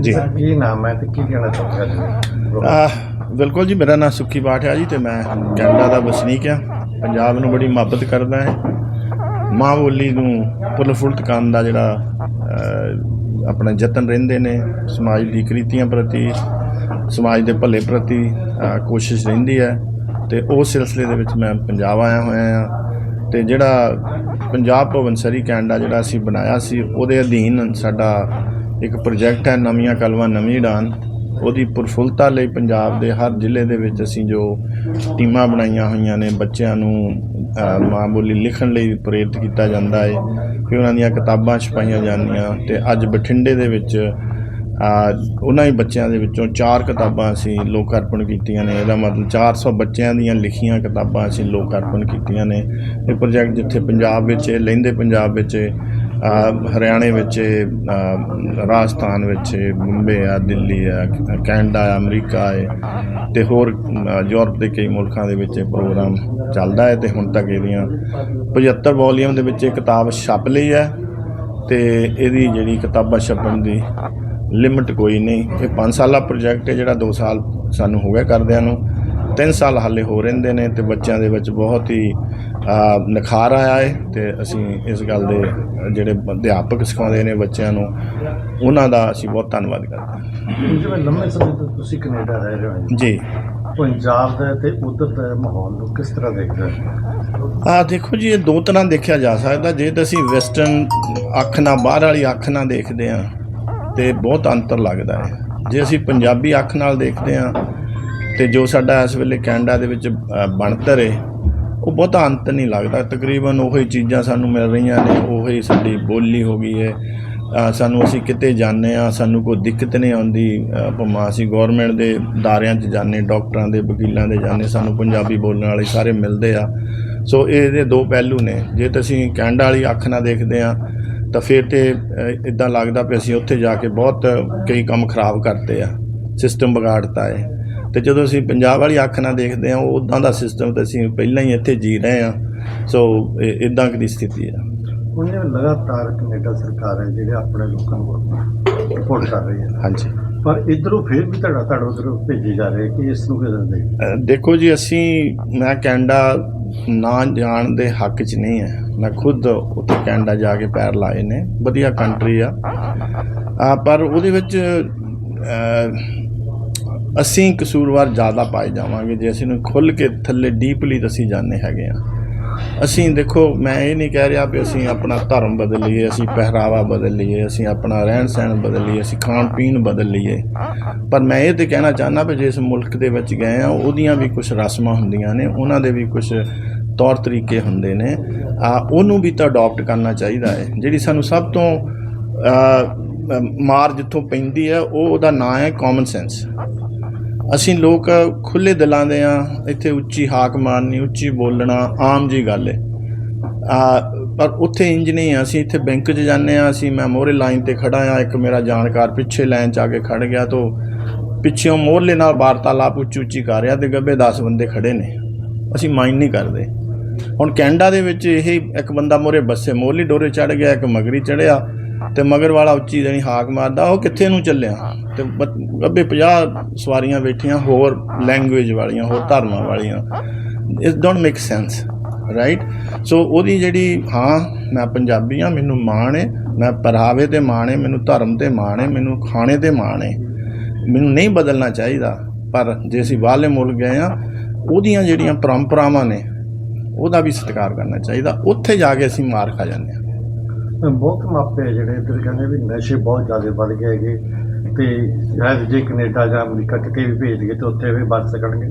ਜੀ। ਕੀ ਨਾਮ ਹੈ ਤੇ ਕੀ ਕਹਿਣਾ ਚਾਹੁੰਦੇ ਹੋ ਆ ਬਿਲਕੁਲ ਜੀ ਮੇਰਾ ਨਾਮ ਸੁੱਖੀ ਬਾਠ ਹੈ ਜੀ ਤੇ ਮੈਂ ਕੈਨੇਡਾ ਦਾ ਵਸਨੀਕ ਆ। ਪੰਜਾਬ ਨੂੰ ਬੜੀ ਮੁਹੱਬਤ ਕਰਦਾ ਹਾਂ। ਮਾਂ ਬੋਲੀ ਨੂੰ ਪੁਰਫੁੱਲਤ ਕਰਨ ਦਾ ਜਿਹੜਾ ਆਪਣਾ ਯਤਨ ਰਹਿੰਦੇ ਨੇ ਸਮਾਜ ਦੀ ਕ੍ਰਿਤੀਆਂ ਪ੍ਰਤੀ ਸਮਾਜ ਦੇ ਭਲੇ ਪ੍ਰਤੀ ਕੋਸ਼ਿਸ਼ ਰਹਿੰਦੀ ਹੈ। ਤੇ ਉਸ ਸਿਲਸਿਲੇ ਦੇ ਵਿੱਚ ਮੈਂ ਪੰਜਾਬ ਆਇਆ ਹੋਇਆ ਆ। ਤੇ ਜਿਹੜਾ ਪੰਜਾਬ ਭਵਨ ਸਰੀ ਕੈਨੇਡਾ ਜਿਹੜਾ ਅਸੀਂ ਬਣਾਇਆ ਸੀ ਉਹਦੇ ਅਧੀਨ ਸਾਡਾ ਇੱਕ ਪ੍ਰੋਜੈਕਟ ਹੈ ਨਵੀਆਂ ਕਲਵਾਂ ਨਵੀਂ ਉਡਾਨ। ਉਹਦੀ ਪ੍ਰਫੁੱਲਤਾ ਲਈ ਪੰਜਾਬ ਦੇ ਹਰ ਜ਼ਿਲ੍ਹੇ ਦੇ ਵਿੱਚ ਅਸੀਂ ਜੋ ਟੀਮਾਂ ਬਣਾਈਆਂ ਹੋਈਆਂ ਨੇ ਬੱਚਿਆਂ ਨੂੰ ਮਾਂ ਬੋਲੀ ਲਿਖਣ ਲਈ ਪ੍ਰੇਰਿਤ ਕੀਤਾ ਜਾਂਦਾ ਹੈ ਫਿਰ ਉਹਨਾਂ ਦੀਆਂ ਕਿਤਾਬਾਂ ਛਪਾਈਆਂ ਜਾਂਦੀਆਂ। ਤੇ ਅੱਜ ਬਠਿੰਡੇ ਦੇ ਵਿੱਚ ਉਹਨਾਂ ਹੀ ਬੱਚਿਆਂ ਦੇ ਵਿੱਚੋਂ ਚਾਰ ਕਿਤਾਬਾਂ ਅਸੀਂ ਲੋਕ ਅਰਪਣ ਕੀਤੀਆਂ ਨੇ। ਇਹਦਾ ਮਤਲਬ 400 ਬੱਚਿਆਂ ਦੀਆਂ ਲਿਖੀਆਂ ਕਿਤਾਬਾਂ ਅਸੀਂ ਲੋਕ ਅਰਪਣ ਕੀਤੀਆਂ ਨੇ। ਇਹ ਪ੍ਰੋਜੈਕਟ ਜਿੱਥੇ ਪੰਜਾਬ ਵਿੱਚ ਹੈ, ਲਹਿੰਦੇ ਪੰਜਾਬ ਵਿੱਚ ਹਰਿਆਣੇ ਵਿੱਚ ਰਾਜਸਥਾਨ ਵਿੱਚ ਬੰਬੇ ਆ, ਦਿੱਲੀ ਆ, ਕੈਨੇਡਾ ਆ, ਅਮਰੀਕਾ ਹੈ ਤੇ ਹੋਰ ਯੂਰਪ ਦੇ ਕਈ ਮੁਲਕਾਂ ਦੇ ਵਿੱਚ ਇਹ ਪ੍ਰੋਗਰਾਮ ਚੱਲਦਾ ਹੈ, ਤੇ ਹੁਣ ਤੱਕ ਇਹਦੀਆਂ 75 ਵੋਲੀਅਮ ਦੇ ਵਿੱਚ ਇਹ ਕਿਤਾਬ ਛਪ ਲਈ ਹੈ, ਤੇ ਇਹਦੀ ਜਿਹੜੀ ਕਿਤਾਬਾਂ ਛਪਣ ਦੀ ਲਿਮਟ ਕੋਈ ਨਹੀਂ। ਇਹ 5 ਸਾਲਾ ਪ੍ਰੋਜੈਕਟ ਹੈ, ਜਿਹੜਾ 2 ਸਾਲ ਸਾਨੂੰ ਹੋ ਗਿਆ ਕਰਦਿਆਂ ਨੂੰ। 3 ਸਾਲ ਹਾਲੇ ਹੋ ਰਹਿੰਦੇ ਨੇ ਤੇ ਬੱਚਿਆਂ ਦੇ ਵਿੱਚ ਬਹੁਤ ਹੀ ਨਿਖਾਰ ਆਇਆ ਹੈ ਤੇ ਅਸੀਂ ਇਸ ਗੱਲ ਦੇ ਜਿਹੜੇ ਅਧਿਆਪਕ ਸਿਖਾਉਂਦੇ ਨੇ ਬੱਚਿਆਂ ਨੂੰ ਉਹਨਾਂ ਦਾ ਅਸੀਂ ਬਹੁਤ ਧੰਨਵਾਦ ਕਰਦੇ ਹਾਂ। ਜਿਵੇਂ ਲੰਮੇ ਸਮੇਂ ਤੋਂ ਤੁਸੀਂ ਕੈਨੇਡਾ ਰਹਿ ਰਹੇ ਹੋ ਜੀ। ਪੰਜਾਬ ਦਾ ਤੇ ਉਧਰ ਦਾ ਮਾਹੌਲ ਨੂੰ ਕਿਸ ਤਰ੍ਹਾਂ ਦੇਖਦੇ ਹੋ? ਆ ਦੇਖੋ ਜੀ ਇਹ ਦੋ ਤਰ੍ਹਾਂ ਦੇਖਿਆ ਜਾ ਸਕਦਾ। ਜੇ ਤਾਂ ਅਸੀਂ ਵੈਸਟਰਨ ਅੱਖ ਨਾਲ ਬਾਹਰ ਵਾਲੀ ਅੱਖ ਨਾਲ ਦੇਖਦੇ ਆ ਤੇ ਬਹੁਤ ਅੰਤਰ ਲੱਗਦਾ ਹੈ ਜੇ ਅਸੀਂ ਪੰਜਾਬੀ ਅੱਖ ਨਾਲ ਦੇਖਦੇ ਆ ਤੇ ਜੋ ਸਾਡਾ ਇਸ ਵੇਲੇ ਕੈਨੇਡਾ ਦੇ ਵਿੱਚ ਬਣਤਰ ਹੈ ਉਹ ਬਹੁਤਾ ਅੰਤ ਨਹੀਂ ਲੱਗਦਾ। ਤਕਰੀਬਨ ਉਹੀ ਚੀਜ਼ਾਂ ਸਾਨੂੰ ਮਿਲ ਰਹੀਆਂ ਨੇ ਉਹੀ ਸਾਡੀ ਬੋਲੀ ਹੋ ਗਈ ਹੈ ਸਾਨੂੰ ਅਸੀਂ ਕਿਤੇ ਜਾਂਦੇ ਆ ਸਾਨੂੰ ਕੋਈ ਦਿੱਕਤ ਨਹੀਂ ਆਉਂਦੀ। ਅ, ਭਾਵੇਂ ਅਸੀਂ ਗਵਰਨਮੈਂਟ ਦੇ ਦਾਰਿਆਂ 'ਚ ਜਾਂਦੇ ਡਾਕਟਰਾਂ ਦੇ ਵਕੀਲਾਂ ਦੇ ਜਾਂਦੇ ਸਾਨੂੰ ਪੰਜਾਬੀ ਬੋਲਣ ਵਾਲੇ ਸਾਰੇ ਮਿਲਦੇ ਆ। ਸੋ ਇਹਦੇ ਦੋ ਪਹਿਲੂ ਨੇ। ਜੇ ਤੁਸੀਂ ਕੈਨੇਡਾ ਵਾਲੀ ਅੱਖ ਨਾਲ ਦੇਖਦੇ ਆ ਤਾਂ ਫਿਰ ਤੇ ਇਦਾਂ ਲੱਗਦਾ ਵੀ ਅਸੀਂ ਉੱਥੇ ਜਾ ਕੇ ਬਹੁਤ ਕਈ ਕੰਮ ਖਰਾਬ ਕਰਤੇ ਆ। ਸਿਸਟਮ ਵਿਗਾੜਤਾ ਹੈ ਤੇ ਜਦੋਂ ਅਸੀਂ ਪੰਜਾਬ ਵਾਲੀ ਅੱਖ ਨਾਲ ਦੇਖਦੇ ਆ ਉਹ ਉਦਾਂ ਦਾ ਸਿਸਟਮ ਤੇ ਅਸੀਂ ਪਹਿਲਾਂ ਹੀ ਇੱਥੇ ਜੀ ਰਹੇ ਆ ਸੋ ਇਦਾਂ ਦੀ ਸਥਿਤੀ ਆ। ਹੁਣ ਜਿਵੇਂ ਲਗਾਤਾਰ ਕੈਨੇਡਾ ਸਰਕਾਰ ਹੈ ਜਿਹੜੇ ਆਪਣੇ ਲੋਕਾਂ ਨੂੰ ਸਪੋਰਟ ਕਰ ਰਹੀ ਹੈ। ਹਾਂਜੀ। ਪਰ ਇਧਰੋਂ ਫਿਰ ਵੀ ਧੜਾ ਧੜ ਉਧਰੋਂ ਭੇਜੀ ਜਾ ਰਹੀ ਹੈ ਕਿ ਇਸ ਨੂੰ ਕਿਦਾਂ ਦੇ ਦੇਖੋ ਜੀ ਅਸੀਂ ਮੈਂ ਕੈਨੇਡਾ ਨਾ ਜਾਣ ਦੇ ਹੱਕ 'ਚ ਨਹੀਂ ਹੈ। ਮੈਂ ਖੁਦ ਉੱਥੇ ਕੈਨੇਡਾ ਜਾ ਕੇ ਪੈਰ ਲਾਏ ਨੇ। ਵਧੀਆ ਕੰਟਰੀ ਆ। ਪਰ ਉਹਦੇ ਵਿੱਚ ਅਸੀਂ ਕਸੂਰਵਾਰ ਜ਼ਿਆਦਾ ਪਾਏ ਜਾਵਾਂਗੇ, ਜੇ ਅਸੀਂ ਨੂੰ ਖੁੱਲ ਕੇ ਥੱਲੇ ਡੀਪਲੀ ਅਸੀਂ ਜਾਣੇ ਹੈਗੇ ਆ। ਅਸੀਂ ਦੇਖੋ, ਮੈਂ ਇਹ ਨਹੀਂ ਕਹਿ ਰਿਹਾ ਵੀ ਅਸੀਂ ਆਪਣਾ ਧਰਮ ਬਦਲ ਲਈਏ ਅਸੀਂ ਪਹਿਰਾਵਾ ਬਦਲ ਲਈਏ ਅਸੀਂ ਆਪਣਾ ਰਹਿਣ ਸਹਿਣ ਬਦਲ ਲਈਏ ਅਸੀਂ ਖਾਣ ਪੀਣ ਬਦਲ ਲਈਏ ਪਰ ਮੈਂ ਇਹ ਤੇ ਕਹਿਣਾ ਚਾਹੁੰਦਾ ਵੀ ਜਿਸ ਮੁਲਕ ਦੇ ਵਿੱਚ ਗਏ ਆ, ਉਹਦੀਆਂ ਵੀ ਕੁਝ ਰਸਮਾਂ ਹੁੰਦੀਆਂ ਨੇ, ਉਹਨਾਂ ਦੇ ਵੀ ਕੁਝ ਤੌਰ ਤਰੀਕੇ ਹੁੰਦੇ ਨੇ। ਆ, ਉਹਨੂੰ ਵੀ ਤਾਂ ਅਡਾਪਟ ਕਰਨਾ ਚਾਹੀਦਾ ਹੈ। ਜਿਹੜੀ ਸਾਨੂੰ ਸਭ ਤੋਂ ਮਾਰ ਜਿੱਥੋਂ ਪੈਂਦੀ ਹੈ, ਉਹ ਉਹਦਾ ਨਾਂ ਹੈ ਕਾਮਨ ਸੈਂਸ ਅਸੀਂ ਲੋਕ ਖੁੱਲੇ ਦਿਲਾਂ ਦੇ ਆ ਇੱਥੇ ਉੱਚੀ ਹਾਕ ਮਾਰਨੀ, ਉੱਚੀ ਬੋਲਣਾ ਆਮ ਜੀ ਗੱਲ ਹੈ। ਆ, ਪਰ ਉੱਥੇ ਇੰਜ ਨਹੀਂ ਆ ਅਸੀਂ ਇੱਥੇ ਬੈਂਕ 'ਚ ਜਾਂਦੇ ਆ ਅਸੀਂ ਮੈਂ ਮੋਹਰੇ ਲਾਈਨ ਤੇ ਖੜਾ ਆ ਇੱਕ ਮੇਰਾ ਜਾਣਕਾਰ ਪਿੱਛੇ ਲਾਈਨ 'ਚ ਆ ਕੇ ਖੜ ਗਿਆ ਤੋਂ ਪਿੱਛੇੋਂ ਮੋਹਰਲੇ ਨਾਲ ਵਾਰਤਾਲਾਪ ਉੱਚੀ ਉੱਚੀ ਕਰ ਰਿਹਾ ਤੇ ਗੱਬੇ 10 ਬੰਦੇ ਖੜੇ ਨੇ। ਅਸੀਂ ਮਾਈਂਡ ਨਹੀਂ ਕਰਦੇ। ਹੁਣ ਕੈਨੇਡਾ ਦੇ ਵਿੱਚ ਇਹ ਇੱਕ ਬੰਦਾ ਮੋਰੇ ਬੱਸੇ ਮੋਹਰਲੀ ਡੋਰੇ ਚੜ ਗਿਆ, ਇੱਕ ਮਗਰੀ ਚੜਿਆ ਤੇ ਮਗਰ ਵਾਲਾ ਉੱਚੀ ਦੇਣੀ ਹਾਕ ਮਾਰਦਾ, ਉਹ ਕਿੱਥੇ ਨੂੰ ਚੱਲਿਆ? ਤੇ ਬ- ਗੱਬੇ 50 ਸਵਾਰੀਆਂ ਬੈਠੀਆਂ, ਹੋਰ ਲੈਂਗੁਏਜ ਵਾਲੀਆਂ, ਹੋਰ ਧਰਮਾਂ ਵਾਲੀਆਂ। ਇਸ don't make sense right so ਉਹਦੀ ਜਿਹੜੀ, ਹਾਂ, ਮੈਂ ਪੰਜਾਬੀ ਹਾਂ, ਮੈਨੂੰ ਮਾਣ ਹੈ ਮੈਂ ਪਹਿਰਾਵੇ ਤੇ ਮਾਣ ਹੈ ਮੈਨੂੰ ਧਰਮ ਤੇ ਮਾਣ ਹੈ ਮੈਨੂੰ ਖਾਣੇ ਤੇ ਮਾਣ ਹੈ ਮੈਨੂੰ ਨਹੀਂ ਬਦਲਣਾ ਚਾਹੀਦਾ, ਪਰ ਜੇ ਅਸੀਂ ਬਾਹਰਲੇ ਮੁਲਕ ਗਏ ਆ ਉਹਦੀਆਂ ਜਿਹੜੀਆਂ ਪਰੰਪਰਾਵਾਂ ਨੇ, ਉਹਦਾ ਵੀ ਸਤਿਕਾਰ ਕਰਨਾ ਚਾਹੀਦਾ। ਉੱਥੇ ਜਾ ਕੇ ਅਸੀਂ ਮਾਰ ਖਾ ਜਾਂਦੇ ਹਾਂ। ਬਹੁਤ ਮਾਪੇ ਆ ਜਿਹੜੇ ਇੱਧਰ ਕਹਿੰਦੇ ਵੀ ਨਸ਼ੇ ਬਹੁਤ ਜ਼ਿਆਦਾ ਵੱਧ ਗਏ ਹੈਗੇ ਤੇ ਸ਼ਾਇਦ ਜੇ ਕੈਨੇਡਾ ਜਾਂ ਅਮਰੀਕਾ ਕਿਤੇ ਵੀ ਭੇਜ ਗਏ ਤਾਂ ਉੱਥੇ ਵੀ ਵੱਧ ਸਕਣਗੇ।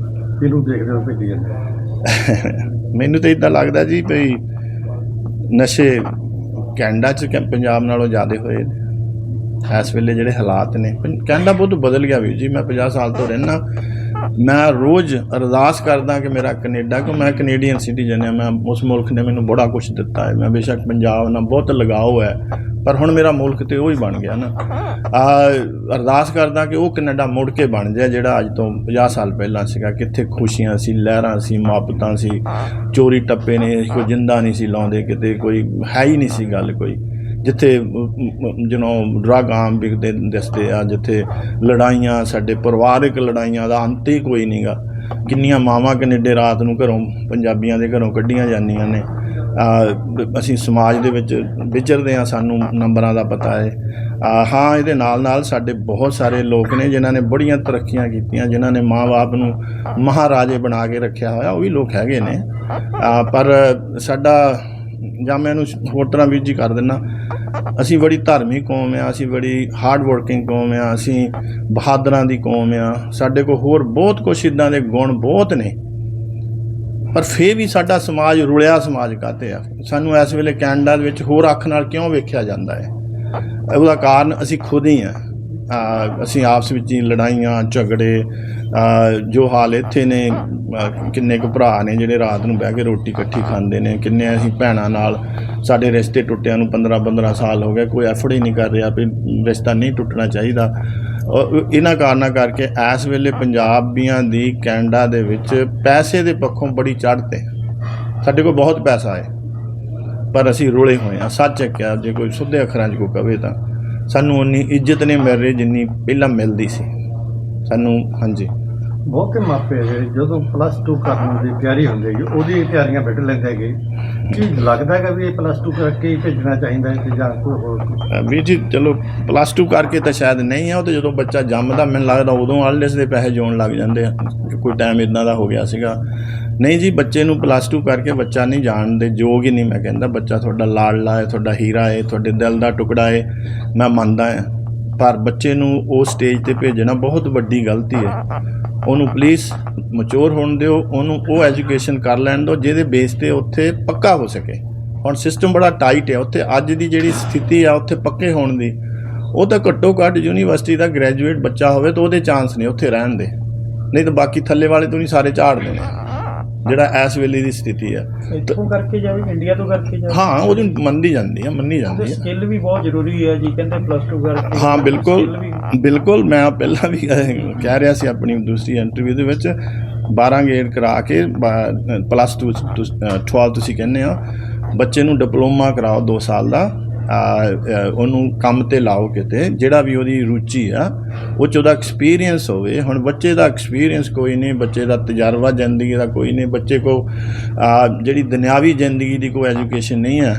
ਇਹਨੂੰ ਦੇਖਦੇ ਹੋ ਭੇਜੀ ਜਾਂਦੇ ਮੈਨੂੰ ਤਾਂ ਇਦਾਂ ਲੱਗਦਾ ਜੀ ਭਈ ਨਸ਼ੇ ਕੈਨੇਡਾ ਚ ਕਿ ਪੰਜਾਬ ਨਾਲੋਂ ਜ਼ਿਆਦਾ ਹੋਏ ਨੇ। ਇਸ ਵੇਲੇ ਜਿਹੜੇ ਹਾਲਾਤ ਨੇ, ਕੈਨੇਡਾ ਬਹੁਤ ਬਦਲ ਗਿਆ ਵੀ ਜੀ। ਮੈਂ 50 ਸਾਲ ਤੋਂ ਰਹਿਣਾ ਮੈਂ ਰੋਜ਼ ਅਰਦਾਸ ਕਰਦਾ ਕਿ ਮੇਰਾ ਕੈਨੇਡਾ ਕਿ ਮੈਂ ਕੈਨੇਡੀਅਨ ਸਿਟੀਜ਼ਨ ਹਾਂ, ਮੈਂ ਉਸ ਮੁਲਕ ਨੇ ਮੈਨੂੰ ਬੜਾ ਕੁਝ ਦਿੱਤਾ ਹੈ, ਮੈਂ ਬੇਸ਼ੱਕ ਪੰਜਾਬ ਨਾਲ ਬਹੁਤ ਲਗਾਓ ਹੈ, ਪਰ ਹੁਣ ਮੇਰਾ ਮੁਲਕ ਤੇ ਉਹ ਹੀ ਬਣ ਗਿਆ ਨਾ। ਆ, ਅਰਦਾਸ ਕਰਦਾ ਕਿ ਉਹ ਕੈਨੇਡਾ ਮੁੜ ਕੇ ਬਣ ਜਾਏ, ਜਿਹੜਾ ਅੱਜ ਤੋਂ 50 ਸਾਲ ਪਹਿਲਾਂ ਸੀਗਾ, ਕਿੱਥੇ ਖੁਸ਼ੀਆਂ ਸੀ, ਲਹਿਰਾਂ ਸੀ, ਮੁਹੱਬਤਾਂ ਸੀ ਚੋਰੀ ਟੱਪੇ ਨੇ, ਕੋਈ ਜਿੰਦਾ ਨਹੀਂ ਸੀ ਲਾਉਂਦੇ, ਕਿਤੇ ਕੋਈ ਹੈ ਹੀ ਨਹੀਂ ਸੀ ਗੱਲ ਕੋਈ। ਜਿੱਥੇ ਯੂ ਡਰੱਗ ਆਮ ਵਿਕਦੇ ਦਿਸਦੇ ਆ, ਜਿੱਥੇ ਲੜਾਈਆਂ, ਸਾਡੇ ਪਰਿਵਾਰਕ ਲੜਾਈਆਂ ਦਾ ਅੰਤ ਹੀ ਕੋਈ ਨਹੀਂਗਾ ਕਿੰਨੀਆਂ ਮਾਵਾਂ ਕੈਨੇਡੇ ਰਾਤ ਨੂੰ ਘਰੋਂ ਪੰਜਾਬੀਆਂ ਦੇ ਘਰੋਂ ਕੱਢੀਆਂ ਜਾਂਦੀਆਂ ਨੇ। ਅਸੀਂ ਸਮਾਜ ਦੇ ਵਿੱਚ ਵਿਚਰਦੇ ਆ, ਸਾਨੂੰ ਨੰਬਰਾਂ ਦਾ ਪਤਾ ਹੈ। ਹਾਂ, ਇਹਦੇ ਨਾਲ ਨਾਲ ਸਾਡੇ ਬਹੁਤ ਸਾਰੇ ਲੋਕ ਨੇ ਜਿਨ੍ਹਾਂ ਨੇ ਬੜੀਆਂ ਤਰੱਕੀਆਂ ਕੀਤੀਆਂ, ਜਿਨ੍ਹਾਂ ਨੇ ਮਾਂ-ਬਾਪ ਨੂੰ ਮਹਾਰਾਜੇ ਬਣਾ ਕੇ ਰੱਖਿਆ ਹੋਇਆ, ਉਹ ਵੀ ਲੋਕ ਹੈਗੇ ਨੇ। ਪਰ ਸਾਡਾ ਜਾਂ ਮੈਂ ਇਹਨੂੰ ਹੋਰ ਤਰ੍ਹਾਂ ਵੀਰ ਜੀ ਕਰ ਦਿੰਦਾ ਅਸੀਂ ਬੜੀ ਧਾਰਮਿਕ ਕੌਮ ਆ, ਅਸੀਂ ਬੜੀ ਹਾਰਡ ਵਰਕਿੰਗ ਕੌਮ ਆ, ਅਸੀਂ ਬਹਾਦਰਾਂ ਦੀ ਕੌਮ ਆ। ਸਾਡੇ ਕੋਲ ਹੋਰ ਬਹੁਤ ਕੁਛ ਇਦਾਂ ਦੇ ਗੁਣ ਬਹੁਤ ਨੇ। ਪਰ ਫੇਰ ਵੀ ਸਾਡਾ ਸਮਾਜ ਰੁਲਿਆ ਸਮਾਜ ਕਾਤੇ ਆ। ਸਾਨੂੰ ਇਸ ਵੇਲੇ ਕੈਨੇਡਾ ਦੇ ਵਿੱਚ ਹੋਰ ਅੱਖ ਨਾਲ ਕਿਉਂ ਵੇਖਿਆ ਜਾਂਦਾ ਹੈ? ਉਹਦਾ ਕਾਰਨ ਅਸੀਂ ਖੁਦ ਹੀ ਆ। ਅਸੀਂ ਆਪਸ ਵਿੱਚ ਹੀ ਲੜਾਈਆਂ, ਝਗੜੇ ਜੋ ਹਾਲ ਇੱਥੇ ਨੇ ਕਿੰਨੇ ਕੁ ਭਰਾ ਨੇ ਜਿਹੜੇ ਰਾਤ ਨੂੰ ਬਹਿ ਕੇ ਰੋਟੀ ਇਕੱਠੀ ਖਾਂਦੇ ਨੇ, ਕਿੰਨੇ ਅਸੀਂ ਭੈਣਾਂ ਨਾਲ, ਸਾਡੇ ਰਿਸ਼ਤੇ ਟੁੱਟਿਆਂ ਨੂੰ 15 15 ਸਾਲ ਹੋ ਗਏ, ਕੋਈ ਐਫਰਟ ਹੀ ਨਹੀਂ ਕਰ ਰਿਹਾ ਵੀ ਰਿਸ਼ਤਾ ਨਹੀਂ ਟੁੱਟਣਾ ਚਾਹੀਦਾ। ਔਰ ਇਹਨਾਂ ਕਾਰਨਾਂ ਕਰਕੇ ਇਸ ਵੇਲੇ ਪੰਜਾਬੀਆਂ ਦੀ ਕੈਨੇਡਾ ਦੇ ਵਿੱਚ ਪੈਸੇ ਦੇ ਪੱਖੋਂ ਬੜੀ ਚੜ੍ਹਤ ਹੈ ਸਾਡੇ ਕੋਲ ਬਹੁਤ ਪੈਸਾ ਹੈ, ਪਰ ਅਸੀਂ ਰੁਲੇ ਹੋਏ ਆ ਸੱਚ ਹੈ ਕਿ ਜੇ ਕੋਈ ਸੁੱਧੇ ਅੱਖਰਾਂ 'ਚ ਕੋਈ ਕਵੇ ਤਾਂ। ਸਾਨੂੰ ਉਨੀ ਇੱਜ਼ਤ ਨਹੀਂ ਮਿਲ ਰਹੀ ਜਿੰਨੀ ਪਹਿਲਾਂ ਮਿਲਦੀ ਸੀ। ਸਾਨੂੰ ਹਾਂਜੀ। ਬਹੁਤੇ ਮਾਪੇ ਆ ਜਦੋਂ ਪਲੱਸ 2 ਕਰਨ ਦੀ ਤਿਆਰੀ ਹੁੰਦੀ ਹੈਗੀ ਉਹਦੀ ਤਿਆਰੀਆਂ ਬਿਠ ਲੈਂਦੇ ਹੈਗੇ। ਕੀ ਲੱਗਦਾ ਹੈਗਾ ਵੀ ਇਹ ਪਲੱਸ 2 ਕਰਕੇ ਹੀ ਭੇਜਣਾ ਚਾਹੀਦਾ ਹੈ ਤੇ ਜਾਂ ਕੋਈ ਹੋਰ ਵੀਰ ਜੀ, ਚਲੋ ਪਲੱਸ 2 ਕਰਕੇ ਤਾਂ ਸ਼ਾਇਦ ਨਹੀਂ ਆ, ਉਹ ਤੇ ਜਦੋਂ ਬੱਚਾ ਜੰਮਦਾ, ਮੈਨੂੰ ਲੱਗਦਾ ਉਦੋਂ ਆਲਸ ਦੇ ਪੈਸੇ ਜੋਣ ਲੱਗ ਜਾਂਦੇ ਆ। ਕੋਈ ਟਾਈਮ ਇਦਾਂ ਦਾ ਹੋ ਗਿਆ ਸੀਗਾ। ਨਹੀਂ ਜੀ, ਬੱਚੇ ਨੂੰ ਪਲੱਸ 2 ਕਰਕੇ ਬੱਚਾ ਨਹੀਂ ਜਾਣ ਦੇ ਯੋਗ ਹੀ ਨਹੀਂ ਮੈਂ ਕਹਿੰਦਾ। ਬੱਚਾ ਤੁਹਾਡਾ ਲਾਡਲਾ ਹੈ, ਤੁਹਾਡਾ ਹੀਰਾ ਹੈ, ਤੁਹਾਡੇ ਦਿਲ ਦਾ ਟੁਕੜਾ ਹੈ, ਮੈਂ ਮੰਨਦਾ ਹਾਂ। ਪਰ ਬੱਚੇ ਨੂੰ ਉਹ ਸਟੇਜ ਤੇ ਭੇਜਣਾ ਬਹੁਤ ਵੱਡੀ ਗਲਤੀ ਹੈ। ਉਹਨੂੰ ਪਲੀਜ਼ ਮੈਚੁਰ ਹੋਣ ਦਿਓ, ਉਹਨੂੰ ਉਹ ਐਜੂਕੇਸ਼ਨ ਕਰ ਲੈਣ ਦਿਓ, ਜਿਹਦੇ ਬੇਸ ਤੇ ਉੱਥੇ ਪੱਕਾ ਹੋ ਸਕੇ। ਹੁਣ ਸਿਸਟਮ ਬੜਾ ਟਾਈਟ ਹੈ, ਉੱਥੇ ਅੱਜ ਦੀ ਜਿਹੜੀ ਸਥਿਤੀ ਆ, ਉੱਥੇ ਪੱਕੇ ਹੋਣ ਦੀ, ਉਹ ਤਾਂ ਘੱਟੋ ਘੱਟ ਯੂਨੀਵਰਸਿਟੀ ਦਾ ਗ੍ਰੈਜੂਏਟ ਬੱਚਾ ਹੋਵੇ ਤਾਂ ਉਹਦੇ ਚਾਂਸ ਨੇ ਉੱਥੇ ਰਹਿਣ ਦੇ। ਨਹੀਂ ਤਾਂ ਬਾਕੀ ਥੱਲੇ ਵਾਲੇ ਤੋਂ ਨਹੀਂ ਸਾਰੇ ਝਾੜ ਦੇਣੇ। ਜਿਹੜਾ ਇਸ ਵੇਲੇ ਦੀ ਸਥਿਤੀ ਆ। ਇੱਥੋਂ ਕਰਕੇ ਜਾਵੇ ਇੰਡੀਆ ਤੋਂ ਕਰਕੇ ਜਾਵੇ ਹਾਂ ਉਹਦੀ ਮੰਨੀ ਜਾਂਦੀ ਆ ਮੰਨੀ ਜਾਂਦੀ ਆ। ਸਕਿੱਲ ਵੀ ਬਹੁਤ ਜ਼ਰੂਰੀ ਹੈ ਜੀ ਕਹਿੰਦੇ ਪਲੱਸ 2 ਕਰਕੇ। ਹਾਂ ਬਿਲਕੁਲ ਬਿਲਕੁਲ ਮੈਂ ਪਹਿਲਾਂ ਵੀ ਕਹਿ ਰਿਹਾ ਸੀ ਆਪਣੀ ਦੂਸਰੀ ਇੰਟਰਵਿਊ ਦੇ ਵਿੱਚ 12 ਗੇੜ ਕਰਾ ਕੇ ਪਲੱਸ 2 12 ਤੁਸੀਂ ਕਹਿੰਦੇ ਆ ਬੱਚੇ ਨੂੰ ਡਿਪਲੋਮਾ ਕਰਾਓ 2 ਸਾਲ ਦਾ। ਉਹਨੂੰ ਕੰਮ ਤੇ ਲਾਓ ਕਿਤੇ, ਜਿਹੜਾ ਵੀ ਉਹਦੀ ਰੁਚੀ ਆ, ਉਹ 'ਚ ਉਹਦਾ ਐਕਸਪੀਰੀਅੰਸ ਹੋਵੇ। ਹੁਣ ਬੱਚੇ ਦਾ ਐਕਸਪੀਰੀਅੰਸ ਕੋਈ ਨਹੀਂ, ਬੱਚੇ ਦਾ ਤਜਰਬਾ ਜ਼ਿੰਦਗੀ ਦਾ ਕੋਈ ਨਹੀਂ, ਬੱਚੇ ਕੋ ਜਿਹੜੀ ਦੁਨਿਆਵੀ ਜ਼ਿੰਦਗੀ ਦੀ ਕੋਈ ਐਜੂਕੇਸ਼ਨ ਨਹੀਂ ਹੈ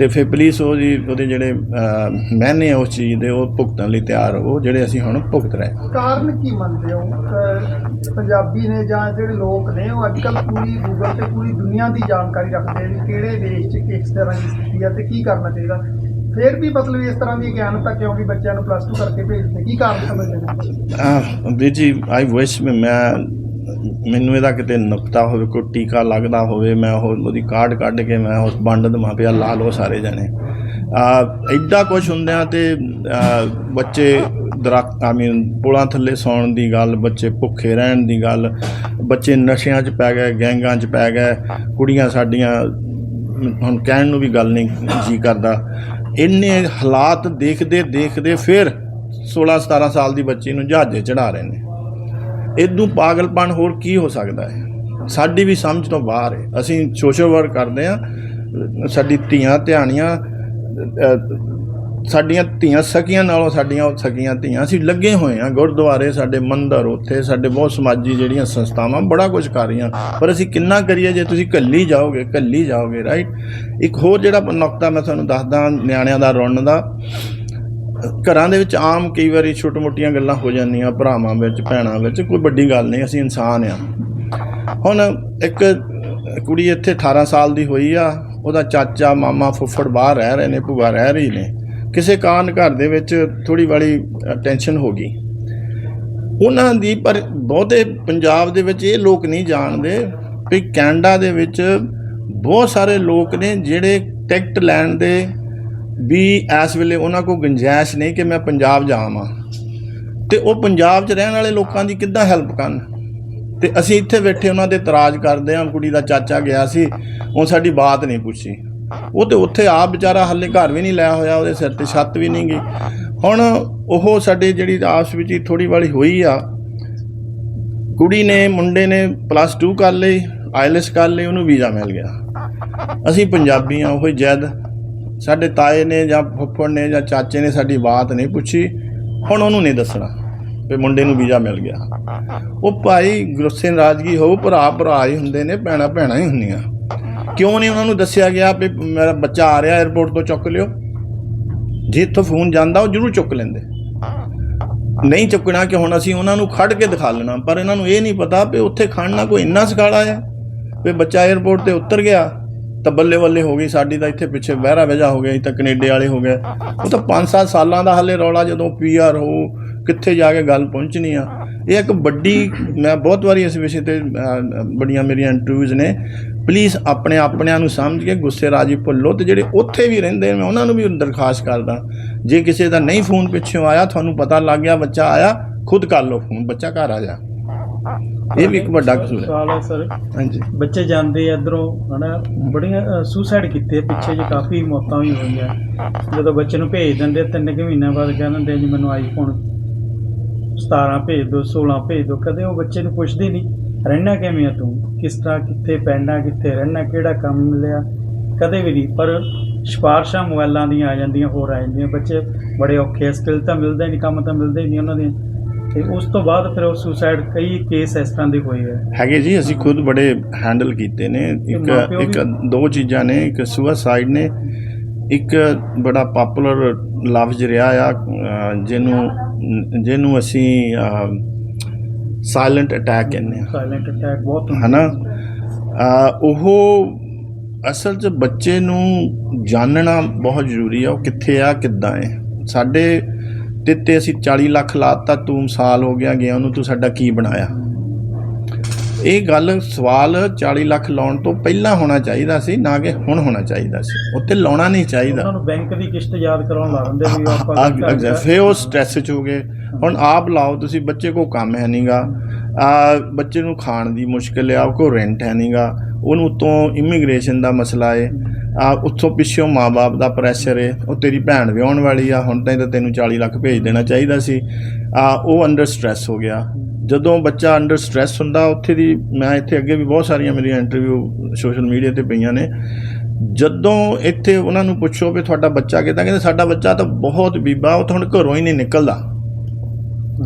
ਤੇ ਫਿਰ ਪੁਲਿਸ ਉਹਦੀ ਉਹਦੇ ਜਿਹੜੇ ਮਹਿਨੇ ਉਸ ਚੀਜ਼ ਦੇ ਉਹ ਭੁਗਤਣ ਲਈ ਤਿਆਰ ਹੋ ਜਿਹੜੇ ਅਸੀਂ ਹੁਣ ਭੁਗਤ ਰਹੇ। ਕਾਰਨ ਕੀ ਮੰਨਦੇ ਹੋ? ਪੰਜਾਬੀ ਨੇ ਜਾਂ ਜਿਹੜੇ ਲੋਕ ਨੇ ਉਹ ਅੱਜ ਕੱਲ੍ਹ ਪੂਰੀ ਗੂਗਲ ਤੇ ਪੂਰੀ ਦੁਨੀਆ ਦੀ ਜਾਣਕਾਰੀ ਰੱਖਦੇ ਨੇ ਕਿਹੜੇ ਦੇਸ਼ 'ਚ ਕਿਸ ਤਰ੍ਹਾਂ ਦੀ ਸਥਿਤੀ ਹੈ ਤੇ ਕੀ ਕਰਨਾ ਚਾਹੀਦਾ। ਫਿਰ ਵੀ ਮਤਲਬ ਇਸ ਤਰ੍ਹਾਂ ਦੀ ਗਿਆਨਤਾ ਕਿਉਂ ਵੀ ਬੱਚਿਆਂ ਨੂੰ ਪਲੱਸ 2 ਕਰਕੇ ਭੇਜਦੇ? ਕੀ ਕਾਰਨ ਸਮਝਦੇ ਨੇ? ਵੀਰ ਜੀ ਆਈ ਵਿਸ਼ ਮੈਂ ਮੈਨੂੰ ਇਹਦਾ ਕਿਤੇ ਨੁਕਤਾ ਹੋਵੇ, ਕੋਈ ਟੀਕਾ ਲੱਗਦਾ ਹੋਵੇ, ਮੈਂ ਉਹ ਉਹਦੀ ਕਾਰਡ ਕੱਢ ਕੇ ਮੈਂ ਉਸ ਵੰਡ ਦੇਵਾਂ ਪਿਆ ਲਾ ਲਓ ਸਾਰੇ ਜਣੇ। ਆ ਐਡਾ ਕੁਝ ਹੁੰਦਿਆਂ ਤੇ ਬੱਚੇ ਦਰਖਤ ਆਈ ਮੀਨ ਪੁਲਾਂ ਥੱਲੇ ਸੌਣ ਦੀ ਗੱਲ, ਬੱਚੇ ਭੁੱਖੇ ਰਹਿਣ ਦੀ ਗੱਲ, ਬੱਚੇ ਨਸ਼ਿਆਂ 'ਚ ਪੈ ਗਏ, ਗੈਂਗਾਂ 'ਚ ਪੈ ਗਏ, ਕੁੜੀਆਂ ਸਾਡੀਆਂ, ਹੁਣ ਕਹਿਣ ਨੂੰ ਵੀ ਗੱਲ ਨਹੀਂ ਜੀ ਕਰਦਾ। ਇੰਨੇ ਹਾਲਾਤ ਦੇਖਦੇ ਦੇਖਦੇ ਫਿਰ 16 17 ਸਾਲ ਦੀ ਬੱਚੀ ਨੂੰ ਜਹਾਜ਼ੇ ਚੜਾ ਰਹੇ ਨੇ। ਇਦੋਂ ਪਾਗਲਪਨ ਹੋਰ ਕੀ ਹੋ ਸਕਦਾ ਹੈ? ਸਾਡੀ ਵੀ ਸਮਝ ਤੋਂ ਬਾਹਰ ਹੈ। ਅਸੀਂ ਸੋਸ਼ਲ ਵਰਕ ਕਰਦੇ ਆ ਸਾਡੀ ਧੀਆਂ ਧਿਆਣੀਆਂ ਸਾਡੀਆਂ ਧੀਆਂ ਸਕੀਆਂ ਨਾਲੋਂ ਸਾਡੀਆਂ ਸਕੀਆਂ ਧੀਆਂ। ਅਸੀਂ ਲੱਗੇ ਹੋਏ ਆ ਗੁਰਦੁਆਰੇ, ਸਾਡੇ ਮੰਦਰ ਉੱਥੇ, ਸਾਡੇ ਬਹੁਤ ਸਮਾਜੀ ਜਿਹੜੀਆਂ ਸੰਸਥਾਵਾਂ, ਬੜਾ ਕੁਝ ਕਰ ਰਹੀਆਂ। ਪਰ ਅਸੀਂ ਕਿੰਨਾ ਕਰੀਏ ਜੇ ਤੁਸੀਂ ਕੱਲੀ ਜਾਓਗੇ ਕੱਲੀ ਜਾਓਗੇ ਰਾਈਟ ਇੱਕ ਹੋਰ ਜਿਹੜਾ ਨੁਕਤਾ ਮੈਂ ਤੁਹਾਨੂੰ ਦੱਸਦਾ, ਨਿਆਣਿਆਂ ਦਾ ਰੁਣ ਦਾ। ਘਰਾਂ ਦੇ ਵਿੱਚ ਆਮ ਕਈ ਵਾਰੀ ਛੋਟ-ਮੋਟੀਆਂ ਗੱਲਾਂ ਹੋ ਜਾਂਦੀਆਂ, ਭਰਾਵਾਂ ਵਿੱਚ, ਭੈਣਾਂ ਵਿੱਚ, ਕੋਈ ਵੱਡੀ ਗੱਲ ਨਹੀਂ, ਅਸੀਂ ਇਨਸਾਨ ਆ। ਹੁਣ ਇੱਕ ਕੁੜੀ ਇੱਥੇ 18 ਸਾਲ ਦੀ ਹੋਈ ਆ, ਉਹਦਾ ਚਾਚਾ, ਮਾਮਾ ਫੁੱਫੜ ਬਾਹਰ ਰਹਿ ਰਹੇ ਨੇ, ਭੂਆ ਰਹਿ ਰਹੀ ਨੇ। ਕਿਸੇ ਕਾਰਨ ਘਰ ਦੇ ਵਿੱਚ ਥੋੜੀ ਵਾਲੀ ਟੈਨਸ਼ਨ ਹੋ ਗਈ। ਉਹਨਾਂ ਦੀ ਪਰ ਬਹੁਤੇ ਪੰਜਾਬ ਦੇ ਵਿੱਚ ਇਹ ਲੋਕ ਨਹੀਂ ਜਾਣਦੇ ਵੀ ਕੈਨੇਡਾ ਦੇ ਵਿੱਚ ਬਹੁਤ ਸਾਰੇ ਲੋਕ ਨੇ ਜਿਹੜੇ ਟਿਕਟ ਲੈਣ ਦੇ ਵੀ ਇਸ ਵੇਲੇ ਉਹਨਾਂ ਕੋਲ ਗੁੰਜਾਇਸ਼ ਨਹੀਂ ਕਿ ਮੈਂ ਪੰਜਾਬ ਜਾਵਾਂ। ਤੇ ਉਹ ਪੰਜਾਬ 'ਚ ਰਹਿਣ ਵਾਲੇ ਲੋਕਾਂ ਦੀ ਕਿੱਦਾਂ ਹੈਲਪ ਕਰਨ? ਤੇ ਅਸੀਂ ਇੱਥੇ ਬੈਠੇ ਉਹਨਾਂ ਦੇ ਇਤਰਾਜ਼ ਕਰਦੇ ਹਾਂ, ਕੁੜੀ ਦਾ ਚਾਚਾ ਗਿਆ ਸੀ, ਉਹ ਸਾਡੀ ਬਾਤ ਨਹੀਂ ਪੁੱਛੀ। ਉਹ ਤੇ ਉੱਥੇ ਆਪ ਵਿਚਾਰਾ ਹੱਲੇ ਘਰ ਵੀ ਨਹੀਂ ਲਿਆ ਹੋਇਆ, ਉਹਦੇ ਸਿਰ ਤੇ ਛੱਤ ਵੀ ਨਹੀਂ ਗਈ। ਹੁਣ ਉਹ ਸਾਡੇ ਜਿਹੜੀ ਆਪਸ ਵਿੱਚ ਹੀ ਥੋੜੀ ਵਾਲੀ ਹੋਈ ਆ, ਕੁੜੀ ਨੇ, ਮੁੰਡੇ ਨੇ ਪਲੱਸ 2 ਕਰ ਲਈ ਆਈਲੈਸ ਕਰ ਲਈ, ਉਹਨੂੰ ਵੀਜ਼ਾ ਮਿਲ ਗਿਆ। ਅਸੀਂ ਪੰਜਾਬੀ ਆ ਉਹ ਜੈਦ। ਸਾਡੇ ਤਾਏ ਨੇ ਜਾਂ ਫੁੱਫੜ ਨੇ ਜਾਂ ਚਾਚੇ ਨੇ ਸਾਡੀ ਬਾਤ ਨਹੀਂ ਪੁੱਛੀ, ਹੁਣ ਉਹਨੂੰ ਨਹੀਂ ਦੱਸਣਾ ਵੀ ਮੁੰਡੇ ਨੂੰ ਵੀਜ਼ਾ ਮਿਲ ਗਿਆ। ਉਹ ਭਾਈ ਗੁੱਸੇ ਨਾਰਾਜ਼ਗੀ ਹੋ ਭਰਾ ਭਰਾ ਹੀ ਹੁੰਦੇ ਨੇ, ਭੈਣਾ ਭੈਣਾ ਹੀ ਹੁੰਦੀਆਂ। ਕਿਉਂ ਨਹੀਂ ਉਹਨਾਂ ਨੂੰ ਦੱਸਿਆ ਗਿਆ ਵੀ ਮੇਰਾ ਬੱਚਾ ਆ ਰਿਹਾ 에어ਪੋਰਟ ਤੋਂ ਚੁੱਕ ਲਿਓ? ਜੇ ਇੱਥੋਂ ਫੋਨ ਜਾਂਦਾ, ਉਹ ਜਰੂਰ ਚੁੱਕ ਲੈਂਦੇ। ਨਹੀਂ ਚੁੱਕਣਾ ਕਿ ਹੁਣ ਅਸੀਂ ਉਹਨਾਂ ਨੂੰ ਖੜ ਕੇ ਦਿਖਾ ਲੈਣਾ, ਪਰ ਇਹਨਾਂ ਨੂੰ ਇਹ ਨਹੀਂ ਪਤਾ ਵੀ ਉੱਥੇ ਖੜਨਾ ਕੋਈ ਇੰਨਾ ਸਖਾਲਾ ਆ। ਵੀ ਬੱਚਾ 에어ਪੋਰਟ ਤੇ ਉਤਰ ਗਿਆ ਤਾਂ ਬੱਲੇ ਬੱਲੇ ਹੋ ਗਈ ਸਾਡੀ ਤਾਂ ਇੱਥੇ ਪਿੱਛੇ ਬਹਿਰਾ ਵਜਾ ਹੋ ਗਿਆ, ਅਸੀਂ ਤਾਂ ਕੈਨੇਡਾ ਵਾਲੇ ਹੋ ਗਏ। ਉਹ ਤਾਂ 5-7 ਸਾਲਾਂ ਦਾ ਹਲੇ ਰੌਲਾ ਜਦੋਂ ਪੀਆਰ ਹੋ, ਕਿੱਥੇ ਜਾ ਕੇ ਗੱਲ ਪਹੁੰਚਣੀ ਆ। ਇਹ ਇੱਕ ਵੱਡੀ, ਮੈਂ ਬਹੁਤ ਵਾਰੀ ਇਸ ਵਿਸ਼ੇ ਤੇ ਬੜੀਆਂ ਮੇਰੀਆਂ ਇੰਟਰਵਿਊਜ਼ ਨੇ। ਪਲੀਜ਼ ਆਪਣੇ ਆਪਣਿਆਂ ਨੂੰ ਸਮਝ ਕੇ ਗੁੱਸੇ ਰਾਜੀ ਭੁੱਲੋ ਤੇ ਜਿਹੜੇ ਉੱਥੇ ਵੀ ਰਹਿੰਦੇ ਮੈਂ ਉਹਨਾਂ ਨੂੰ ਵੀ ਦਰਖਾਸਤ ਕਰਦਾ। ਜੇ ਕਿਸੇ ਦਾ ਨਹੀਂ ਫੋਨ ਪਿੱਛੋਂ ਆਇਆ, ਤੁਹਾਨੂੰ ਪਤਾ ਲੱਗ ਗਿਆ, ਬੱਚਾ ਆਇਆ, ਖੁਦ ਕਰ ਲਓ ਫੋਨ, ਬੱਚਾ ਘਰ ਆ ਜਾ। ਇਹ ਵੀ ਇੱਕ ਵੱਡਾ ਕਸੂਰ ਹੈ। ਸਵਾਲ ਹੈ ਸਰ। ਹਾਂਜੀ। ਬੱਚੇ ਜਾਂਦੇ ਇੱਧਰੋਂ ਹਨਾ ਬੜੀਆਂ ਸੁਸਾਈਡ ਕੀਤੇ ਪਿੱਛੇ ਜੇ ਕਾਫੀ ਮੌਤਾਂ ਵੀ ਹੋਈਆਂ। ਜਦੋਂ ਬੱਚੇ ਨੂੰ ਭੇਜ ਦਿੰਦੇ ਤਿੰਨ ਕੁ ਮਹੀਨਿਆਂ ਬਾਅਦ ਕਹਿ ਦਿੰਦੇ ਜੀ ਮੈਨੂੰ ਆਈਫੋਨ 17 ਭੇਜ ਦਿਓ 16 ਭੇਜ ਦਿਓ। ਕਦੇ ਉਹ ਬੱਚੇ ਨੂੰ ਪੁੱਛਦੇ ਨਹੀਂ ਰਹਿਣਾ ਕਿਵੇਂ ਆ ਤੂੰ? ਕਿਸ ਤਰ੍ਹਾਂ ਕਿੱਥੇ ਪੈਣਾ ਕਿੱਥੇ ਰਹਿਣਾ ਕਿਹੜਾ ਕੰਮ ਮਿਲਿਆ? ਕਦੇ ਵੀ ਨਹੀਂ ਪਰ ਸਿਫਾਰਸ਼ਾਂ ਮੋਬਾਈਲਾਂ ਦੀਆਂ ਆ ਜਾਂਦੀਆਂ ਹੋਰ ਆ ਜਾਂਦੀਆਂ। ਬੱਚੇ ਬੜੇ ਔਖੇ ਸਕਿੱਲ ਤਾਂ ਮਿਲਦੇ ਨਹੀਂ ਕੰਮ ਤਾਂ ਮਿਲਦੇ ਨਹੀਂ ਉਹਨਾਂ ਦੇ ਤੇ ਉਸ ਤੋਂ ਬਾਅਦ ਫਿਰ ਉਹ ਸੁਸਾਈਡ ਕਈ ਕੇਸ ਇਸ ਤਰ੍ਹਾਂ ਦੇ ਹੋਏ ਆ। ਹੈਗੇ ਜੀ ਅਸੀਂ ਖੁਦ ਬੜੇ ਹੈਂਡਲ ਕੀਤੇ ਨੇ। ਇੱਕ ਇੱਕ ਦੋ ਚੀਜ਼ਾਂ ਨੇ ਇੱਕ ਸੁਸਾਈਡ ਨੇ ਇੱਕ ਬੜਾ ਪਪੂਲਰ ਲਫ਼ਜ਼ ਰਿਹਾ ਆ ਜਿਹਨੂੰ ਜਿਹਨੂੰ ਅਸੀਂ ਸਾਇਲੈਂਟ ਅਟੈਕ ਕਹਿੰਦੇ ਆ। ਸਾਇਲੈਂਟ ਅਟੈਕ ਬਹੁਤ ਹਨਾ? ਉਹ ਅਸਲ 'ਚ ਬੱਚੇ ਨੂੰ ਜਾਣਨਾ ਬਹੁਤ ਜ਼ਰੂਰੀ ਆ ਉਹ ਕਿੱਥੇ ਆ ਕਿੱਦਾਂ ਹੈ। ਸਾਡੇ ਤੇ ਤੇ ਅਸੀਂ 40 ਲੱਖ ਲਾਤਾ ਤੂੰ ਸਾਲ ਹੋ ਗਿਆ ਗਿਆ ਉਹਨੂੰ ਤੂੰ ਸਾਡਾ ਕੀ ਬਣਾਇਆ? ਇਹ ਗੱਲ ਸਵਾਲ 40 ਲੱਖ ਲਾਉਣ ਤੋਂ ਪਹਿਲਾਂ ਹੋਣਾ ਚਾਹੀਦਾ ਸੀ ਨਾ ਕਿ ਹੁਣ ਹੋਣਾ ਚਾਹੀਦਾ ਸੀ। ਉੱਤੇ ਲਾਉਣਾ ਨਹੀਂ ਚਾਹੀਦਾ। ਉਹਨਾਂ ਨੂੰ ਬੈਂਕ ਦੀ ਕਿਸ਼ਤ ਯਾਦ ਕਰਾਉਣ ਲਾ ਦਿੰਦੇ ਵੀ ਆਪਾਂ ਅਗ- ਫਿਰ ਉਹ ਸਟ੍ਰੈਸ ਚ ਹੋ ਗਏ। ਹੁਣ ਆਪ ਲਾਓ ਤੁਸੀਂ ਬੱਚੇ ਕੋ ਕੰਮ ਹੈ ਨਹੀਂਗਾ ਆ ਬੱਚੇ ਨੂੰ ਖਾਣ ਦੀ ਮੁਸ਼ਕਿਲ ਆ ਕੋ ਰੈਂਟ ਹੈ ਨਹੀਂਗਾ ਉਹਨੂੰ ਉਤੋਂ ਇਮੀਗ੍ਰੇਸ਼ਨ ਦਾ ਮਸਲਾ ਏ। ਆ ਉੱਥੋਂ ਪਿੱਛੋਂ ਮਾਪੇ ਦਾ ਪ੍ਰੈਸ਼ਰ ਏ। ਉਹ ਤੇਰੀ ਭੈਣ ਵਿਆਹਣ ਵਾਲੀ ਆ, ਹੁਣ ਤਾਂ ਤੈਨੂੰ 40 ਲੱਖ ਭੇਜ ਦੇਣਾ ਚਾਹੀਦਾ ਸੀ। ਆ ਉਹ ਅੰਡਰ ਸਟ੍ਰੈਸ ਹੋ ਗਿਆ। ਜਦੋਂ ਬੱਚਾ ਅੰਡਰ ਸਟ੍ਰੈਸ ਹੁੰਦਾ, ਉੱਥੇ ਦੀ ਮੈਂ ਇੱਥੇ ਅੱਗੇ ਵੀ ਬਹੁਤ ਸਾਰੀਆਂ ਮੇਰੀਆਂ ਇੰਟਰਵਿਊ ਸੋਸ਼ਲ ਮੀਡੀਆ ਤੇ ਪਈਆਂ ਨੇ। ਜਦੋਂ ਇੱਥੇ ਉਹਨਾਂ ਨੂੰ ਪੁੱਛੋ ਵੀ ਤੁਹਾਡਾ ਬੱਚਾ ਕਿੱਦਾਂ, ਕਹਿੰਦੇ ਸਾਡਾ ਬੱਚਾ ਤਾਂ ਬਹੁਤ ਬੀਬਾ, ਉਹ ਤਾਂ ਹੁਣ ਘਰੋਂ ਹੀ ਨਹੀਂ ਨਿਕਲਦਾ।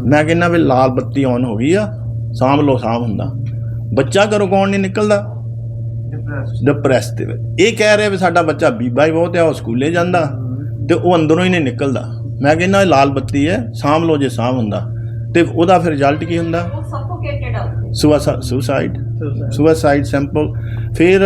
ਮੈਂ ਕਹਿੰਦਾ ਵੀ ਲਾਲ ਬੱਤੀ ਔਨ ਹੋ ਗਈ ਆ, ਸਾਂਭ ਲੋ ਸਾਂਭ ਹੁੰਦਾ। ਬੱਚਾ ਘਰੋਂ ਕੌਣ ਨਹੀਂ ਨਿਕਲਦਾ? ਡਿਪਰੈਸ ਦੇ ਵਿੱਚ ਇਹ ਕਹਿ ਰਿਹਾ ਵੀ ਸਾਡਾ ਬੱਚਾ ਬੀਬਾ ਹੀ ਬਹੁਤ ਆ ਉਹ ਸਕੂਲੇ ਜਾਂਦਾ ਤੇ ਉਹ ਅੰਦਰੋਂ ਹੀ ਨਹੀਂ ਨਿਕਲਦਾ। ਮੈਂ ਕਹਿੰਦਾ ਇਹ ਲਾਲ ਬੱਤੀ ਹੈ ਸਾਂਭ ਲੋ ਜੇ ਸਾਂਭ ਹੁੰਦਾ। ਤੇ ਉਹਦਾ ਫਿਰ ਰਿਜ਼ਲਟ ਕੀ ਹੁੰਦਾ? ਉਹ ਸਫੋਕੇਟਡ ਆ। ਸੁਸਾਈਡ ਸੁਸਾਈਡ ਸਿੰਪਲ ਫਿਰ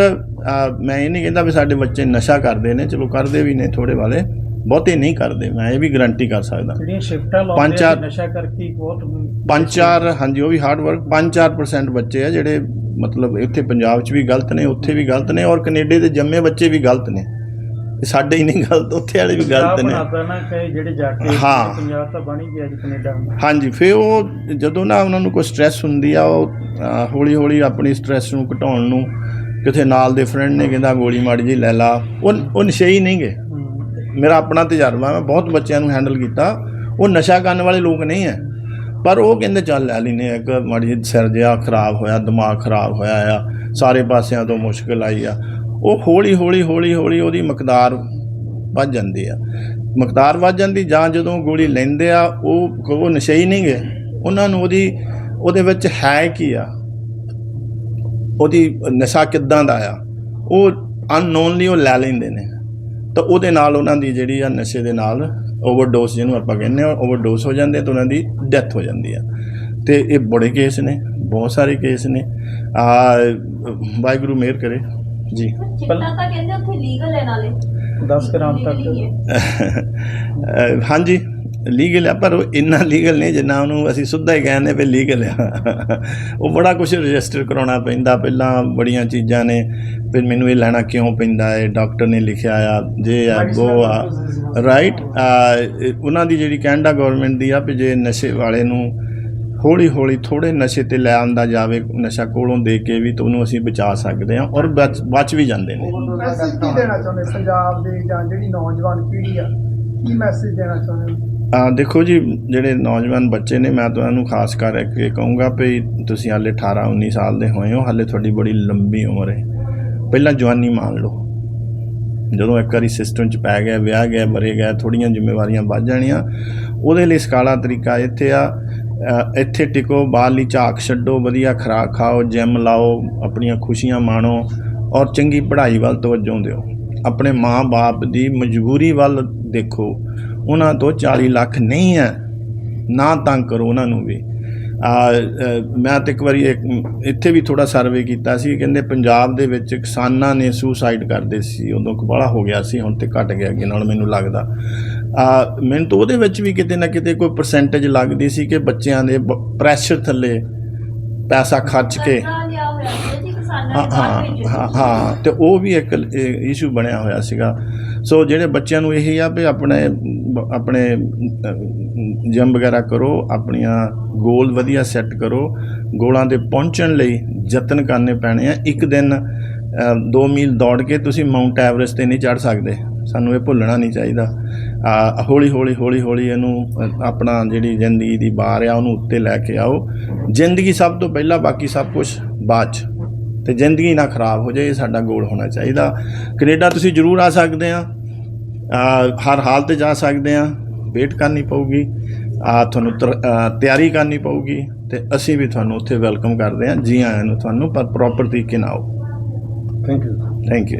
ਮੈਂ ਇਹ ਨਹੀਂ ਕਹਿੰਦਾ ਵੀ ਸਾਡੇ ਬੱਚੇ ਨਸ਼ਾ ਕਰਦੇ ਨੇ ਚਲੋ ਕਰਦੇ ਵੀ ਨੇ ਥੋੜੇ ਵਾਲੇ। ਬਹੁਤੇ ਨਹੀਂ ਕਰਦੇ ਮੈਂ ਇਹ ਵੀ ਗਾਰੰਟੀ ਕਰ ਸਕਦਾ। ਜਿਹੜੀਆਂ ਸ਼ਿਫਟਾਂ ਲਾਉਂਦੇ ਆ ਨਸ਼ਾ ਕਰਕੇ ਹੀ ਬਹੁਤ ਪੰਜ ਚਾਰ ਹਾਂਜੀ ਉਹ ਵੀ ਹਾਰਡ ਵਰਕ 5-4% ਬੱਚੇ ਆ ਜਿਹੜੇ ਮਤਲਬ ਇੱਥੇ ਪੰਜਾਬ 'ਚ ਵੀ ਗਲਤ ਨੇ ਉੱਥੇ ਵੀ ਗਲਤ ਨੇ ਔਰ ਕੈਨੇਡਾ ਦੇ ਜੰਮੇ ਬੱਚੇ ਵੀ ਗਲਤ ਨੇ। ਇਹ ਸਾਡੇ ਹੀ ਨਹੀਂ ਗਲਤ ਉੱਥੇ ਵਾਲੇ ਵੀ ਗਲਤ ਨੇ। ਜਿਹੜੇ ਜਾ ਕੇ ਹਾਂ। ਪੰਜਾਬ ਤਾਂ ਬਣ ਹੀ ਗਿਆ ਜੀ ਕੈਨੇਡਾ ਹਾਂਜੀ ਫਿਰ ਉਹ ਜਦੋਂ ਨਾ ਉਹਨਾਂ ਨੂੰ ਕੋਈ ਸਟ੍ਰੈਸ ਹੁੰਦੀ ਆ ਉਹ ਹੌਲੀ ਹੌਲੀ ਆਪਣੀ ਸਟ੍ਰੈਸ ਨੂੰ ਘਟਾਉਣ ਨੂੰ ਕਿਤੇ ਨਾਲ ਦੇ ਫਰੈਂਡ ਨੇ ਕਹਿੰਦਾ ਗੋਲੀ ਮਾੜੀ ਜੀ ਲੈ ਲਾ। ਉਹ ਉਹ ਨਸ਼ੇ ਨਹੀਂ ਗਏ ਮੇਰਾ ਆਪਣਾ ਤਜਰਬਾ ਮੈਂ ਬਹੁਤ ਬੱਚਿਆਂ ਨੂੰ ਹੈਂਡਲ ਕੀਤਾ। ਉਹ ਨਸ਼ਾ ਕਰਨ ਵਾਲੇ ਲੋਕ ਨਹੀਂ ਹੈ। ਪਰ ਉਹ ਕਹਿੰਦੇ, ਚੱਲ ਲੈ ਲੈਨੇ ਇੱਕ ਮਾੜੀ ਜਿਹੀ ਸਿਰ ਜਿਹਾ ਖਰਾਬ ਹੋਇਆ, ਦਿਮਾਗ ਖਰਾਬ ਹੋਇਆ ਆ, ਸਾਰੇ ਪਾਸਿਆਂ ਤੋਂ ਮੁਸ਼ਕਲ ਆਈ ਆ। ਉਹ ਹੌਲੀ ਹੌਲੀ ਹੌਲੀ ਹੌਲੀ ਉਹਦੀ ਮਕਦਾਰ ਵੱਧ ਜਾਂਦੀ ਆ। ਮਕਦਾਰ ਵੱਧ ਜਾਂਦੀ, ਜਾਂ ਜਦੋਂ ਗੋਲੀ ਲੈਂਦੇ ਆ, ਉਹ ਉਹ ਨਸ਼ੇ ਹੀ ਨਹੀਂ ਗਏ ਉਹਨਾਂ ਨੂੰ ਉਹਦੀ, ਉਹਦੇ ਵਿੱਚ ਹੈ ਕੀ ਆ? ਉਹਦੀ ਨਸ਼ਾ ਕਿੱਦਾਂ ਦਾ ਆ? ਉਹ ਅਨਨੋਨਲੀ ਉਹ ਲੈ ਲੈਂਦੇ ਨੇ। ਤਾਂ ਉਹਦੇ ਨਾਲ ਉਹਨਾਂ ਦੀ ਜਿਹੜੀ ਆ ਨਸ਼ੇ ਦੇ ਨਾਲ ਓਵਰਡੋਸ ਜਿਹਨੂੰ ਆਪਾਂ ਕਹਿੰਦੇ ਆ ਓਵਰਡੋਸ ਹੋ ਜਾਂਦੇ ਤਾਂ ਉਹਨਾਂ ਦੀ ਡੈਥ ਹੋ ਜਾਂਦੀ ਆ। ਤੇ ਇਹ ਬੜੇ ਕੇਸ ਨੇ ਬਹੁਤ ਸਾਰੇ ਕੇਸ ਨੇ। ਆ ਵਾਹਿਗੁਰੂ ਮਿਹਰ ਕਰੇ। ਜੀ। ਚਿੱਟਾ ਤਾਂ ਕਹਿੰਦੇ ਉੱਥੇ ਲੀਗਲ ਹੈ ਨਾਲੇ। 10 ਗ੍ਰਾਮ ਤੱਕ। ਹਾਂਜੀ। ਲੀਗਲ ਆ ਪਰ ਉਹ ਇੰਨਾ ਲੀਗਲ ਨਹੀਂ ਜਿੰਨਾ ਉਹਨੂੰ ਅਸੀਂ ਸਿੱਧਾ ਹੀ ਕਹਿੰਦੇ ਵੀ ਲੀਗਲ ਆ। ਉਹ ਬੜਾ ਕੁਝ ਰਜਿਸਟਰ ਕਰਾਉਣਾ ਪੈਂਦਾ ਪਹਿਲਾਂ ਬੜੀਆਂ ਚੀਜ਼ਾਂ ਨੇ ਫਿਰ ਮੈਨੂੰ ਇਹ ਲੈਣਾ ਕਿਉਂ ਪੈਂਦਾ ਹੈ? ਡਾਕਟਰ ਨੇ ਲਿਖਿਆ ਆ ਜੇ ਆ ਉਹ ਆ। ਰਾਈਟ ਉਹਨਾਂ ਦੀ ਜਿਹੜੀ ਕੈਨੇਡਾ ਗਵਰਨਮੈਂਟ ਦੀ ਆ ਵੀ ਜੇ ਨਸ਼ੇ ਵਾਲੇ ਨੂੰ ਹੌਲੀ ਹੌਲੀ ਥੋੜੇ ਨਸ਼ੇ ਤੇ ਲੈ ਆਂਦਾ ਜਾਵੇ ਨਸ਼ਾ ਕੋਲੋਂ ਦੇ ਕੇ ਵੀ ਤਾਂ ਉਹਨੂੰ ਅਸੀਂ ਬਚਾ ਸਕਦੇ ਹਾਂ ਔਰ ਬਚ ਵੀ ਜਾਂਦੇ ਨੇ। ਮੈਸੇਜ ਕੀ ਦੇਣਾ ਚਾਹੁੰਦੇ ਪੰਜਾਬ ਦੇ ਜਾਂ ਜਿਹੜੀ ਨੌਜਵਾਨ ਪੀੜ੍ਹੀ ਆ ਕੀ ਮੈਸੇਜ ਦੇਣਾ ਚਾਹੁੰਦੇ ਆ ਦੇਖੋ ਜੀ, ਜਿਹੜੇ ਨੌਜਵਾਨ ਬੱਚੇ ਨੇ, ਮੈਂ ਤੁਹਾਨੂੰ ਨੂੰ ਖਾਸ ਕਰਕੇ ਕਹੂੰਗਾ ਵੀ ਤੁਸੀਂ ਹਾਲੇ 18 19 ਸਾਲ ਦੇ ਹੋਏ ਹੋ, ਹਾਲੇ ਤੁਹਾਡੀ ਬੜੀ ਲੰਬੀ ਉਮਰ ਹੈ। ਪਹਿਲਾਂ ਜਵਾਨੀ ਮਾਣ ਲਓ। ਜਦੋਂ ਇੱਕ ਵਾਰੀ ਸਿਸਟਮ 'ਚ ਪੈ ਗਿਆ, ਵਿਆਹ ਗਿਆ ਬਰੇ ਗਿਆ ਥੋੜੀਆਂ ਜ਼ਿੰਮੇਵਾਰੀਆਂ ਵੱਧ ਜਾਣੀਆਂ, ਉਹਦੇ ਲਈ ਸਕਾਲਾ ਤਰੀਕਾ ਇੱਥੇ ਆ। ਇੱਥੇ ਟਿਕੋ ਬਾਹਰਲੀ ਝਾਕ ਛੱਡੋ, ਵਧੀਆ ਖੁਰਾਕ ਖਾਓ ਜਿਮ ਲਾਓ, ਆਪਣੀਆਂ ਖੁਸ਼ੀਆਂ ਮਾਣੋ ਔਰ ਚੰਗੀ ਪੜ੍ਹਾਈ ਵੱਲ ਤਵੱਜੋ ਦਿਓ। ਆਪਣੇ ਮਾਂ-ਬਾਪ ਦੀ ਮਜਬੂਰੀ ਵੱਲ ਦੇਖੋ। ਉਹਨਾਂ ਤੋਂ 40 ਲੱਖ ਨਹੀਂ ਹੈ। ਨਾ ਤੰਗ ਕਰੋ ਉਹਨਾਂ ਨੂੰ ਵੀ। ਆ ਮੈਂ ਤੇ ਇੱਕ ਵਾਰੀ ਇੱਕ ਇੱਥੇ ਵੀ ਥੋੜਾ ਸਰਵੇ ਕੀਤਾ ਸੀ ਕਹਿੰਦੇ ਪੰਜਾਬ ਦੇ ਵਿੱਚ ਕਿਸਾਨਾਂ ਨੇ ਸੁਸਾਈਡ ਕਰਦੇ ਸੀ। ਉਦੋਂ ਕਬਾਲਾ ਹੋ ਗਿਆ ਸੀ ਹੁਣ ਤੇ ਘਟ ਗਿਆ ਅੱਗੇ ਨਾਲ ਮੈਨੂੰ ਲੱਗਦਾ। ਆ ਮੈਨੂੰ ਤਾਂ ਉਹਦੇ ਵਿੱਚ ਵੀ ਕਿਤੇ ਨਾ ਕਿਤੇ ਕੋਈ ਪਰਸੈਂਟੇਜ ਲੱਗਦੀ ਸੀ ਕਿ ਬੱਚਿਆਂ ਦੇ ਪ੍ਰੈਸ਼ਰ ਥੱਲੇ ਪੈਸਾ ਖਰਚ ਕੇ ਹਾਂ ਹਾਂ ਹਾਂ ਤੇ ਉਹ ਵੀ ਇੱਕ ਇਸ਼ੂ ਬਣਿਆ ਹੋਇਆ ਸੀਗਾ। ਸੋ ਜਿਹੜੇ ਬੱਚਿਆਂ ਨੂੰ ਇਹ ਆ ਵੀ ਆਪਣੇ ਆਪਣੇ ਜਿਮ ਵਗੈਰਾ ਕਰੋ, ਆਪਣੀਆਂ ਗੋਲ ਵਧੀਆ ਸੈੱਟ ਕਰੋ, ਗੋਲਾਂ 'ਤੇ ਪਹੁੰਚਣ ਲਈ ਯਤਨ ਕਰਨੇ ਪੈਣੇ ਆ। ਇੱਕ ਦਿਨ 2 ਮੀਲ ਦੌੜ ਕੇ ਤੁਸੀਂ ਮਾਊਂਟ ਐਵਰੈਸਟ ਤੇ ਨਹੀਂ ਚੜ ਸਕਦੇ। ਸਾਨੂੰ ਇਹ ਭੁੱਲਣਾ ਨਹੀਂ ਚਾਹੀਦਾ। ਆ, ਹੌਲੀ ਹੌਲੀ ਹੌਲੀ ਹੌਲੀ ਇਹਨੂੰ ਆਪਣਾ ਜਿਹੜੀ ਜ਼ਿੰਦਗੀ ਦੀ ਬਾਰ ਆ, ਉਹਨੂੰ ਉੱਤੇ ਲੈ ਕੇ ਆਓ। ਜ਼ਿੰਦਗੀ ਸਭ ਤੋਂ ਪਹਿਲਾਂ, ਬਾਕੀ ਸਭ ਕੁਝ ਬਾਅਦ 'ਚ। ਤੇ ਜ਼ਿੰਦਗੀ ਨਾ ਖਰਾਬ ਹੋ ਜਾਏ, ਇਹ ਸਾਡਾ ਗੋਲ ਹੋਣਾ ਚਾਹੀਦਾ। ਕੈਨੇਡਾ ਤੁਸੀਂ ਜ਼ਰੂਰ ਆ ਸਕਦੇ ਆ। ਹਰ ਹਾਲ ਤੇ ਜਾ ਸਕਦੇ ਆ ਵੇਟ ਕਰਨੀ ਪਊਗੀ। ਆ ਤੁਹਾਨੂੰ ਤਿਆਰੀ ਕਰਨੀ ਪਊਗੀ ਤੇ ਅਸੀਂ ਵੀ ਤੁਹਾਨੂੰ ਉੱਥੇ ਵੈਲਕਮ ਕਰਦੇ ਆ ਜੀ ਆਇਆਂ ਨੂੰ ਤੁਹਾਨੂੰ ਪਰ ਪ੍ਰੋਪਰ ਤਰੀਕੇ ਨਾਲ ਆਓ। Thank you thank you